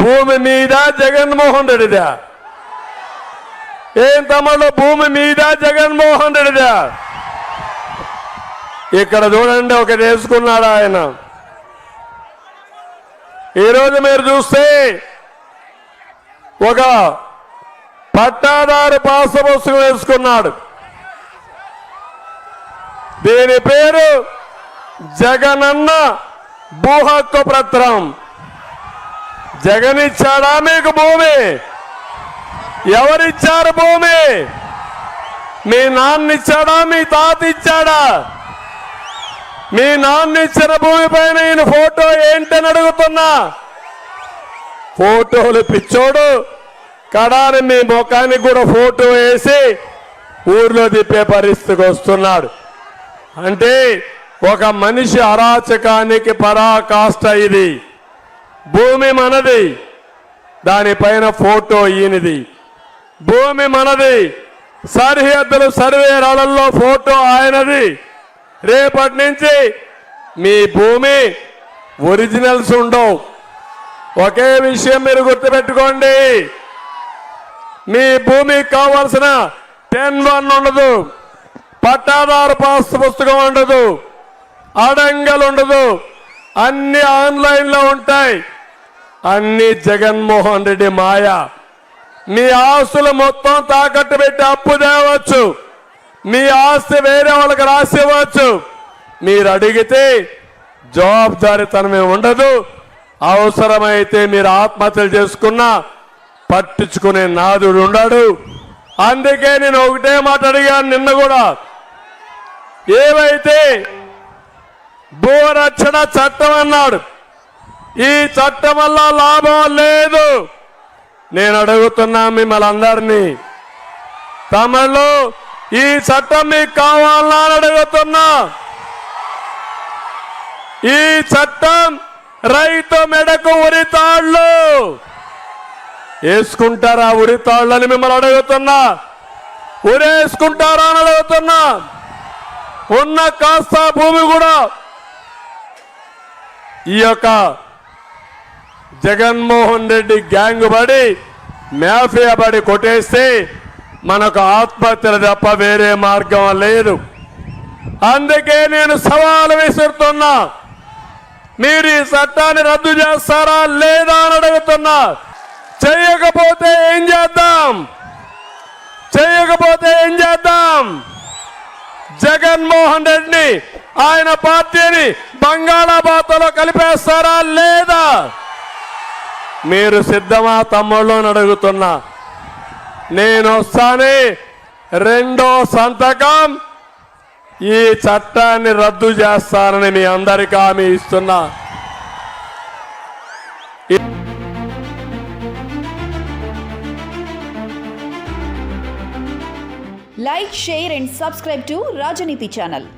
భూమి మీద జగన్మోహన్ రెడ్డిదా? ఏం తమ్ముళ్ళు భూమి మీద జగన్మోహన్ రెడ్డిదా? ఇక్కడ చూడండి ఒకటి వేసుకున్నాడు ఆయన. ఈరోజు మీరు చూస్తే ఒక పట్టాదారు పాస పుస్తకం వేసుకున్నాడు దీని పేరు జగనన్న భూహక్కు పత్రం. జగన్ ఇచ్చాడా మీకు భూమి? ఎవరిచ్చారు భూమి? మీ నాన్న ఇచ్చాడా మీ తాత ఇచ్చాడా మీ నాన్న ఇచ్చిన భూమి పైన ఈయన ఫోటో ఏంటని అడుగుతున్నా. ఫోటోలు పిచ్చోడు. కడాని మీ ముఖానికి కూడా ఫోటో వేసి ఊర్లో తిప్పే పరిస్థితికి వస్తున్నాడు. అంటే ఒక మనిషి అరాచకానికి పరాకాష్ట ఇది. భూమి మనది. దానిపైన ఫోటో ఈయనది. భూమి మనది. సరిహద్దులు సర్వేరాలలో ఫోటో ఆయనది. రేపటి నుంచి మీ భూమి ఒరిజినల్స్ ఉండవు. ఒకే విషయం మీరు గుర్తుపెట్టుకోండి. మీ భూమికి కావాల్సిన టెన్ వన్ ఉండదు. పట్టాదారు పాస్ పుస్తకం ఉండదు. అడంగలు ఉండదు. అన్ని ఆన్లైన్లో ఉంటాయి. అన్ని జగన్మోహన్ రెడ్డి మాయ. మీ ఆస్తులు మొత్తం తాకట్టు పెట్టి అప్పు తేవచ్చు. మీ ఆస్తి వేరే వాళ్ళకి రాసివ్వచ్చు మీరు అడిగితే జవాబుదారితనమే ఉండదు. అవసరమైతే మీరు ఆత్మహత్యలు చేసుకున్నా పట్టించుకునే నాదుడు ఉండడు. అందుకే నేను ఒకటే మాట అడిగాను నిన్న కూడా. ఏవైతే భూరక్షణ చట్టం అన్నాడు. ఈ చట్టం వల్ల లాభం లేదు. నేను అడుగుతున్నా మిమ్మల్ని అందరినీ. తమలో ఈ చట్టం మీకు కావాలా అని అడుగుతున్నా. ఈ చట్టం రైతు మెడకు ఉరితాళ్ళు వేసుకుంటారా ఉరితాళ్ళని మిమ్మల్ని అడుగుతున్నా. ఉరేసుకుంటారా అని అడుగుతున్నా. ఉన్న కాస్త భూమి కూడా ఈ యొక్క జగన్మోహన్ రెడ్డి గ్యాంగ్ పడి మాఫియా పడి కొట్టేస్తే మనకు ఆత్మహత్యలు తప్ప వేరే మార్గం లేదు. అందుకే నేను సవాలు విసురుతున్నా. మీరు ఈ చట్టాన్ని రద్దు చేస్తారా లేదా అని అడుగుతున్నా. చేయకపోతే ఏం చేద్దాం? చేయకపోతే ఏం చేద్దాం? జగన్మోహన్ రెడ్డిని ఆయన పార్టీని బంగాళాబాత్లో కలిసి మీరు సిద్ధమా తమ్ముళ్ళు అని అడుగుతున్నా. నేను వస్తానే రెండో సంతకం ఈ చట్టాన్ని రద్దు చేస్తానని మీ అందరికీ హామీ ఇస్తున్నా. Like share and subscribe to Rajaneeti channel.